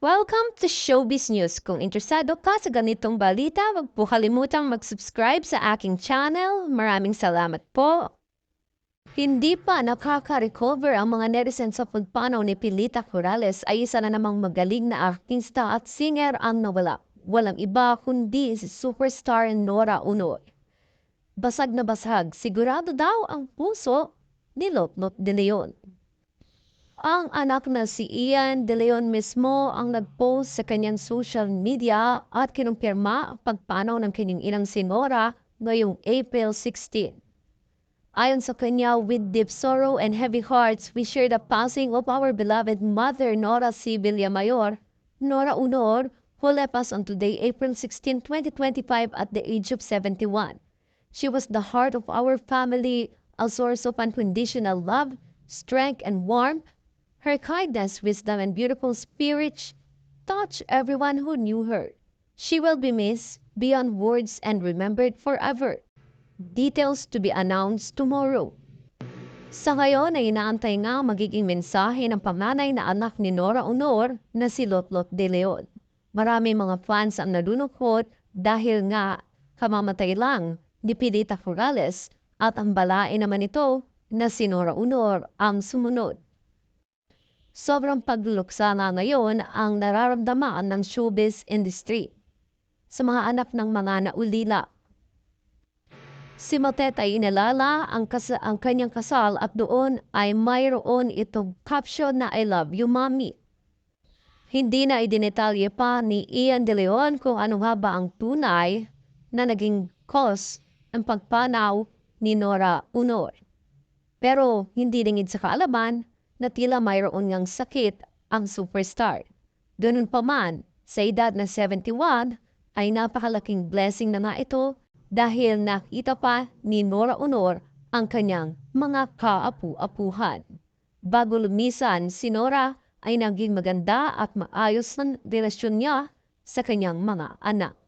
Welcome to Showbiz News. Kung interesado ka sa ganitong balita, huwag po kalimutang mag-subscribe sa aking channel. Maraming salamat po. Hindi pa nakaka-recover ang mga netizens sa pagpanaw ni Pilita Corrales ay isa na namang magaling na artista at singer ang nawala. Walang iba kundi si superstar Nora Unoy. Basag na basag, sigurado daw ang puso ni Lotlot de Leon. Ang anak na si Ian De Leon mismo ang nag-post sa kanyang social media at kinumpirma ang pagpanaw ng kanyang inang si Nora ngayong April 16. Ayon sa kanya, with deep sorrow and heavy hearts, we share the passing of our beloved mother Nora C. Villamayor, Nora Unor, who left us on today, April 16, 2025 at the age of 71. She was the heart of our family, a source of unconditional love, strength, and warmth, Her kindness, wisdom, and beautiful spirit touch everyone who knew her. She will be missed beyond words and remembered forever. Details to be announced tomorrow. Sa ngayon ay inaantay nga magiging mensahe ng pamanay na anak ni Nora Honor na si Lotlot de Leon. Marami mga fans ang nalulungkot dahil nga kamamatay lang ni Pilita Corrales at ang balain naman ito na si Nora Honor ang sumunod. Sobrang pagluluksa na ngayon ang nararamdaman ng showbiz industry sa mga anak ng mga naulila. Si Matet ay inalala ang, kas- ang kanyang kasal at doon ay mayroon itong caption na I love you mommy. Hindi na idinetalye pa ni Ian De Leon kung ano nga ba ang tunay na naging cause ng pagpanaw ni Nora Unor. Pero hindi dingid sa kaalaman na tila mayroon ngang sakit ang superstar. Ganun pa man, sa edad na 71 ay napakalaking blessing na nga ito dahil nakita pa ni Nora Honor ang kanyang mga kaapu-apuhan. Bago lumisan, si Nora ay naging maganda at maayos ng relasyon niya sa kanyang mga anak.